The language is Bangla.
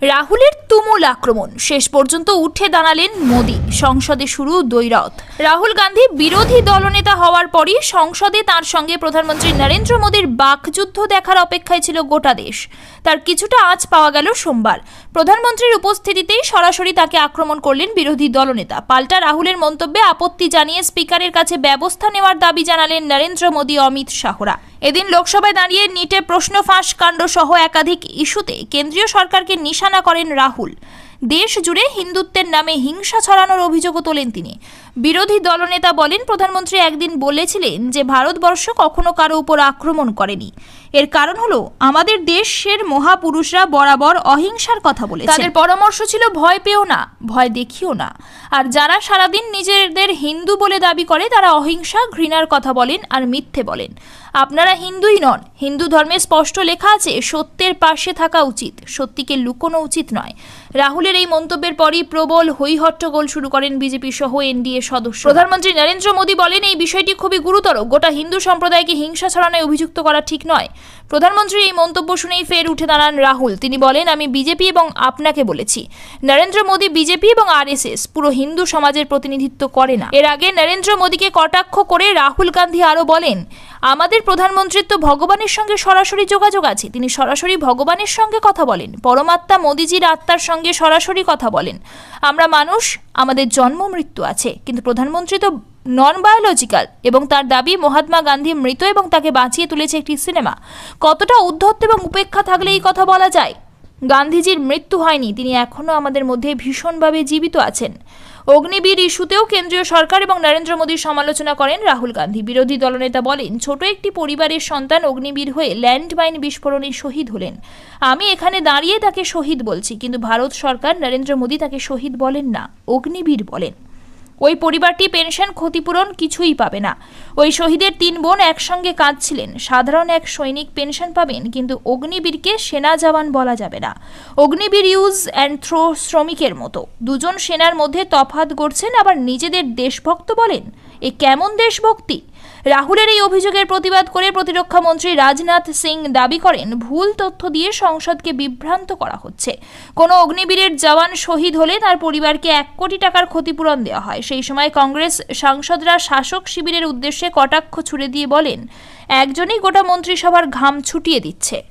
রাহুলের তুমুল আক্রমণ। শেষ পর্যন্ত উঠে দাঁড়ালেন মোদী। সংসদে শুরু দৈরথ রাহুল গান্ধী বিরোধী দলনেতা হওয়ার পরই সংসদে তার সঙ্গে প্রধানমন্ত্রী নরেন্দ্র মোদীর বাকযুদ্ধ দেখার অপেক্ষায় ছিল গোটা দেশ। তার কিছুটা আঁচ পাওয়া গেল সোমবার। প্রধানমন্ত্রীর উপস্থিতিতেই সরাসরি তাকে আক্রমণ করলেন বিরোধী দলনেতা। পাল্টা রাহুলের মন্তব্যে আপত্তি জানিয়ে স্পিকারের কাছে ব্যবস্থা নেওয়ার দাবি জানালেন নরেন্দ্র মোদী অমিত শাহরা। এদিন লোকসভায় দাঁড়িয়ে নিটে প্রশ্ন ফাঁস কাণ্ড সহ একাধিক ইস্যুতে কেন্দ্রীয় সরকারকে নিশানা করেন রাহুল। দেশ জুড়ে হিন্দুত্বের নামে হিংসা ছড়ানোর অভিযোগও তোলেন তিনি। বিরোধী দলনেতা বলেন, প্রধানমন্ত্রী একদিন বলেছিলেন যে ভারতবর্ষ কখনো কারও উপর আক্রমণ করেনি। এর কারণ হলো, আমাদের দেশের মহাপুরুষরা বরাবর অহিংসার কথা বলে তাদের পরামর্শ ছিল, ভয় পেও না, ভয় দেখিও না। আর যারা সারাদিন নিজেদের হিন্দু বলে দাবি করে, তারা অহিংসা, ঘৃণার কথা বলেন আর মিথ্যে বলেন। আপনারা হিন্দুই নন, হিন্দু ধর্মে স্পষ্ট লেখা আছে, সত্যের পাশে থাকা উচিত, সত্যিকে লুকোনো উচিত নয়। রাহুলের এই মন্তব্যের পরই প্রবল হৈহট্টগোল শুরু করেন বিজেপি সহ এনডিএ সদস্য প্রধানমন্ত্রী নরেন্দ্র মোদী বলেন, এই বিষয়টি খুবই গুরুতর। গোটা হিন্দু সম্প্রদায়কে হিংসা ছড়ানোয় অভিযুক্ত করা ঠিক নয়। প্রধানমন্ত্রীর এই মন্তব্য শুনেই ফের উঠে দাঁড়ান রাহুল। তিনি বলেন, আমি বিজেপি এবং আপনাকে বলেছি। নরেন্দ্র মোদী বিজেপি এবং আরএসএস পুরো হিন্দু সমাজের প্রতিনিধিত্ব করে না। এর আগে নরেন্দ্র মোদীকে কটাক্ষ করে রাহুল গান্ধী আরও বলেন আমাদের প্রধানমন্ত্রীর তো ভগবানের সঙ্গে সরাসরি যোগাযোগ আছে। তিনি সরাসরি ভগবানের সঙ্গে কথা বলেন। পরমাত্মা মোদিজির আত্মার সঙ্গে সরাসরি কথা বলেন। আমরা মানুষ, আমাদের জন্ম, মৃত্যু আছে। কিন্তু প্রধানমন্ত্রী তো নন বায়োলজিক্যাল এবং তার দাবি মহাত্মা গান্ধী মৃত এবং তাকে বাঁচিয়ে তুলেছে একটি সিনেমা। কতটা উদ্ধত্ত এবং উপেক্ষা থাকলে এই কথা বলা যায়? গান্ধীজির মৃত্যু হয়নি, তিনি এখনও আমাদের মধ্যে ভীষণভাবে জীবিত আছেন। অগ্নিবীর ইস্যুতেও কেন্দ্রীয় সরকার এবং নরেন্দ্র মোদীর সমালোচনা করেন রাহুল গান্ধী। বিরোধী দলনেতা বলেন, ছোট একটি পরিবারের সন্তান অগ্নিবীর হয়ে ল্যান্ডমাইন বিস্ফোরণে শহীদ হলেন। আমি এখানে দাঁড়িয়ে তাকে শহীদ বলছি, কিন্তু ভারত সরকার নরেন্দ্র মোদী তাকে শহীদ বলেন না, অগ্নিবীর বলেন। ওই পরিবারটি পেনশন ক্ষতিপূরণ কিছুই পাবে না। ওই শহীদের তিন বোন একসঙ্গে কাঁদছিলেন। সাধারণ এক সৈনিক পেনশন পাবেন, কিন্তু অগ্নিবীরকে সেনা জওয়ান বলা যাবে না। অগ্নিবীর ইউজ অ্যান্ড থ্রো শ্রমিকের মতো। দুজন সেনার মধ্যে তফাত গড়ছেন, আবার নিজেদের দেশভক্ত বলেন, এ কেমন দেশভক্তি? রাহুলের এই অভিযোগের প্রতিবাদ করে প্রতিরক্ষা মন্ত্রী রাজনাথ সিং দাবি করেন, ভুল তথ্য দিয়ে সংসদকে বিভ্রান্ত করা হচ্ছে। কোনো অগ্নিবীরের জওয়ান শহীদ হলে তার পরিবারকে এক কোটি টাকার ক্ষতিপূরণ দেওয়া হয়। সেই সময় কংগ্রেস সাংসদরা শাসক শিবিরের উদ্দেশ্যে কটাক্ষ ছুড়ে দিয়ে বলেন, একজনই গোটা মন্ত্রিসভার ঘাম ছুটিয়ে দিচ্ছে।